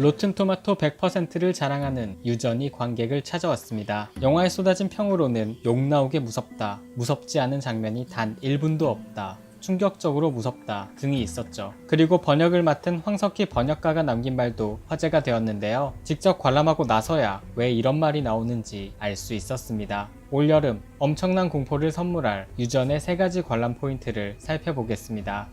로튼토마토 100%를 자랑하는 유전이 관객을 찾아왔습니다. 영화에 쏟아진 평으로는 욕 나오게 무섭다, 무섭지 않은 장면이 단 1분도 없다. 충격적으로 무섭다 등이 있었죠. 그리고 번역을 맡은 황석희 번역가가 남긴 말도 화제가 되었는데요. 직접 관람하고 나서야 왜 이런 말이 나오는지 알 수 있었습니다. 올여름 엄청난 공포를 선물할 유전의 세 가지 관람 포인트를 살펴보겠습니다.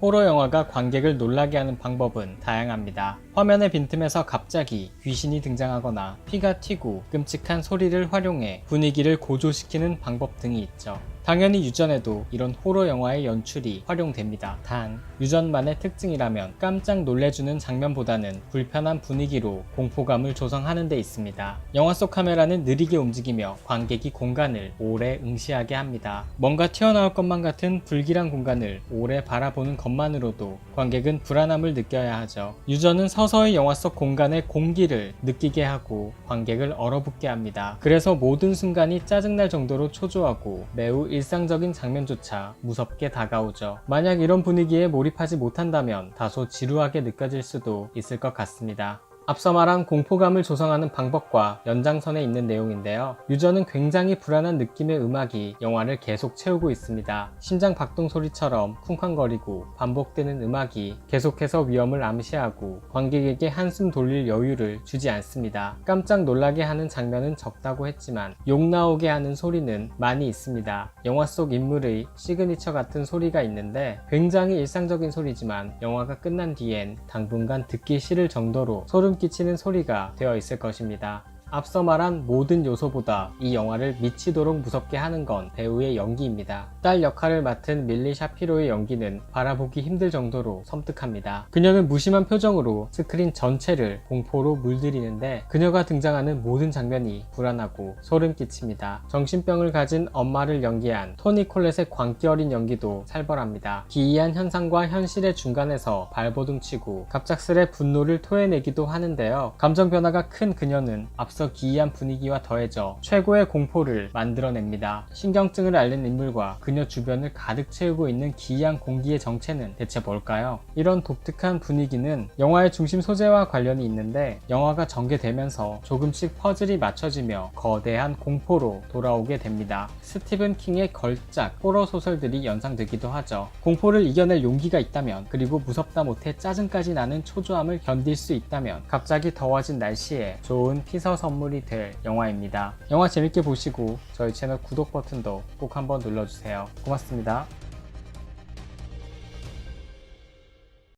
호러 영화가 관객을 놀라게 하는 방법은 다양합니다. 화면의 빈틈에서 갑자기 귀신이 등장하거나 피가 튀고 끔찍한 소리를 활용해 분위기를 고조시키는 방법 등이 있죠. 당연히 유전에도 이런 호러 영화의 연출이 활용됩니다. 단, 유전만의 특징이라면 깜짝 놀래주는 장면보다는 불편한 분위기로 공포감을 조성하는 데 있습니다. 영화 속 카메라는 느리게 움직이며 관객이 공간을 오래 응시하게 합니다. 뭔가 튀어나올 것만 같은 불길한 공간을 오래 바라보는 것만으로도 관객은 불안함을 느껴야 하죠. 유전은 서서히 영화 속 공간의 공기를 느끼게 하고 관객을 얼어붙게 합니다. 그래서 모든 순간이 짜증날 정도로 초조하고 매우 일상적인 장면조차 무섭게 다가오죠. 만약 이런 분위기에 몰입하지 못한다면 다소 지루하게 느껴질 수도 있을 것 같습니다. 앞서 말한 공포감을 조성하는 방법과 연장선에 있는 내용인데요. 유저는 굉장히 불안한 느낌의 음악이 영화를 계속 채우고 있습니다. 심장 박동 소리처럼 쿵쾅거리고 반복되는 음악이 계속해서 위험을 암시하고 관객에게 한숨 돌릴 여유를 주지 않습니다. 깜짝 놀라게 하는 장면은 적다고 했지만 욕 나오게 하는 소리는 많이 있습니다. 영화 속 인물의 시그니처 같은 소리가 있는데 굉장히 일상적인 소리지만 영화가 끝난 뒤엔 당분간 듣기 싫을 정도로 소름 끼치는 소리가 되어 있을 것입니다. 앞서 말한 모든 요소보다 이 영화를 미치도록 무섭게 하는 건 배우의 연기입니다. 딸 역할을 맡은 밀리 샤피로의 연기는 바라보기 힘들 정도로 섬뜩합니다. 그녀는 무심한 표정으로 스크린 전체를 공포로 물들이는데 그녀가 등장하는 모든 장면이 불안하고 소름 끼칩니다. 정신병을 가진 엄마를 연기한 토니 콜렛의 광기 어린 연기도 살벌합니다. 기이한 현상과 현실의 중간에서 발버둥 치고 갑작스레 분노를 토해내기도 하는데요. 감정 변화가 큰 그녀는 앞서 기이한 분위기와 더해져 최고의 공포를 만들어냅니다. 신경증을 앓는 인물과 그녀 주변을 가득 채우고 있는 기이한 공기의 정체는 대체 뭘까요? 이런 독특한 분위기는 영화의 중심 소재와 관련이 있는데 영화가 전개되면서 조금씩 퍼즐이 맞춰지며 거대한 공포로 돌아오게 됩니다. 스티븐 킹의 걸작 호러 소설들이 연상되기도 하죠. 공포를 이겨낼 용기가 있다면 그리고 무섭다 못해 짜증까지 나는 초조함을 견딜 수 있다면 갑자기 더워진 날씨에 좋은 피서 선물이 될 영화입니다. 영화 재밌게 보시고 저희 채널 구독 버튼도 꼭 한번 눌러주세요. 고맙습니다.